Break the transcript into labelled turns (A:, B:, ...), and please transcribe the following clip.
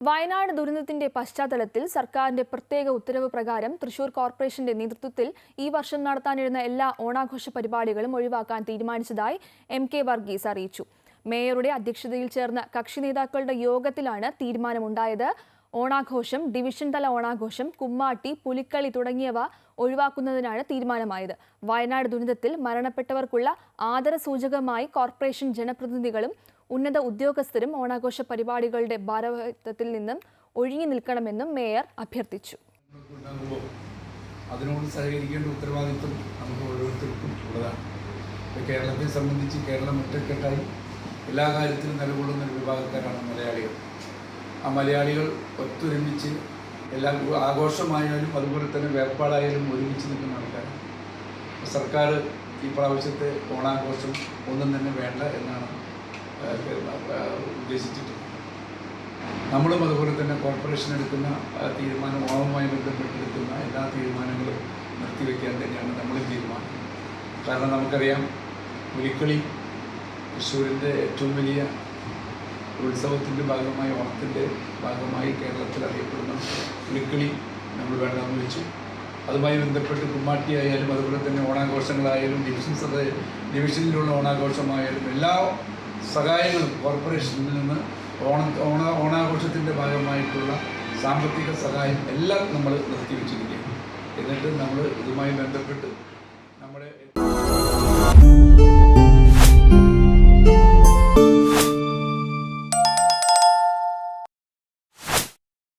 A: വയനാട് ദുരന്തത്തിന്റെ പശ്ചാത്തലത്തിൽ സർക്കാരിന്റെ പ്രത്യേക ഉത്തരവ് പ്രകാരം തൃശൂർ കോർപ്പറേഷന്റെ നേതൃത്വത്തിൽ ഈ വർഷം നടത്താനിരുന്ന എല്ലാ ഓണാഘോഷ പരിപാടികളും ഒഴിവാക്കാൻ തീരുമാനിച്ചതായി എം കെ വർഗീസ് അറിയിച്ചു. മേയറുടെ അധ്യക്ഷതയിൽ ചേർന്ന കക്ഷി നേതാക്കളുടെ യോഗത്തിലാണ് തീരുമാനമുണ്ടായത്. ഓണാഘോഷം ഡിവിഷൻ തല ഓണാഘോഷം കുമ്മാട്ടി പുലിക്കളി തുടങ്ങിയവ ഒഴിവാക്കുന്നതിനാണ് തീരുമാനമായത്. വയനാട് ദുരിതത്തിൽ മരണപ്പെട്ടവർക്കുള്ള ആദരസൂചകമായി കോർപ്പറേഷൻ ജനപ്രതിനിധികളും ഉന്നത ഉദ്യോഗസ്ഥരും ഓണാഘോഷ പരിപാടികളുടെ ഭാരവാഹിത്വത്തിൽ നിന്നും ഒഴിഞ്ഞു നിൽക്കണമെന്നും മേയർ അഭ്യർത്ഥിച്ചു.
B: അതിനോട് സഹകരിക്കേണ്ട ഉത്തരവാദിത്വം നമുക്ക് ഓരോരുത്തർക്കും ഉള്ളതാണ്. ഇപ്പോൾ കേരളത്തെ സംബന്ധിച്ച് കേരളം ഒറ്റക്കെട്ടായി എല്ലാ കാര്യത്തിലും നിലകൊള്ളുന്ന ഒരു വിഭാഗക്കാരാണ് മലയാളികൾ. മലയാളികൾ ഒത്തൊരുമിച്ച് എല്ലാ ആഘോഷമായാലും അതുപോലെ തന്നെ വേർപാടായാലും ഒരുമിച്ച് നിൽക്കുന്ന ആൾക്കാരാണ്. സർക്കാർ ഈ പ്രാവശ്യത്തെ ഓണാഘോഷം ഒന്നും തന്നെ വേണ്ട എന്നാണ് ഉദ്ദേശിച്ചിട്ടുള്ളത് നമ്മളും അതുപോലെ തന്നെ കോർപ്പറേഷൻ എടുക്കുന്ന തീരുമാനം ഓണവുമായി ബന്ധപ്പെട്ടെടുക്കുന്ന എല്ലാ തീരുമാനങ്ങളും നിർത്തിവെക്കാൻ തന്നെയാണ് നമ്മളും തീരുമാനം കാരണം നമുക്കറിയാം പുലിക്കളി തൃശ്ശൂരിന്റെ ഏറ്റവും വലിയ ഉത്സവത്തിന്റെ ഭാഗമായി ഓണത്തിന്റെ ഭാഗമായി കേരളത്തിൽ അറിയപ്പെടുന്ന പുലിക്കളി നമ്മൾ വേണ്ടെന്ന് വെച്ചു അതുമായി ബന്ധപ്പെട്ട് കുമ്മാട്ടി ആയാലും അതുപോലെ തന്നെ ഓണാഘോഷങ്ങളായാലും ഡിവിഷൻ സഭ ഡിവിഷനിലുള്ള ഓണാഘോഷമായാലും എല്ലാ സഹായങ്ങളും കോർപ്പറേഷനിൽ നിന്ന് ഓണ ഓണ ഓണാഘോഷത്തിന്റെ ഭാഗമായിട്ടുള്ള സാമ്പത്തിക സഹായം എല്ലാം നമ്മൾ നിർത്തിവെച്ചിരിക്കുകയാണ്. എന്നിട്ട് നമ്മൾ ഇതുമായി ബന്ധപ്പെട്ട് നമ്മുടെ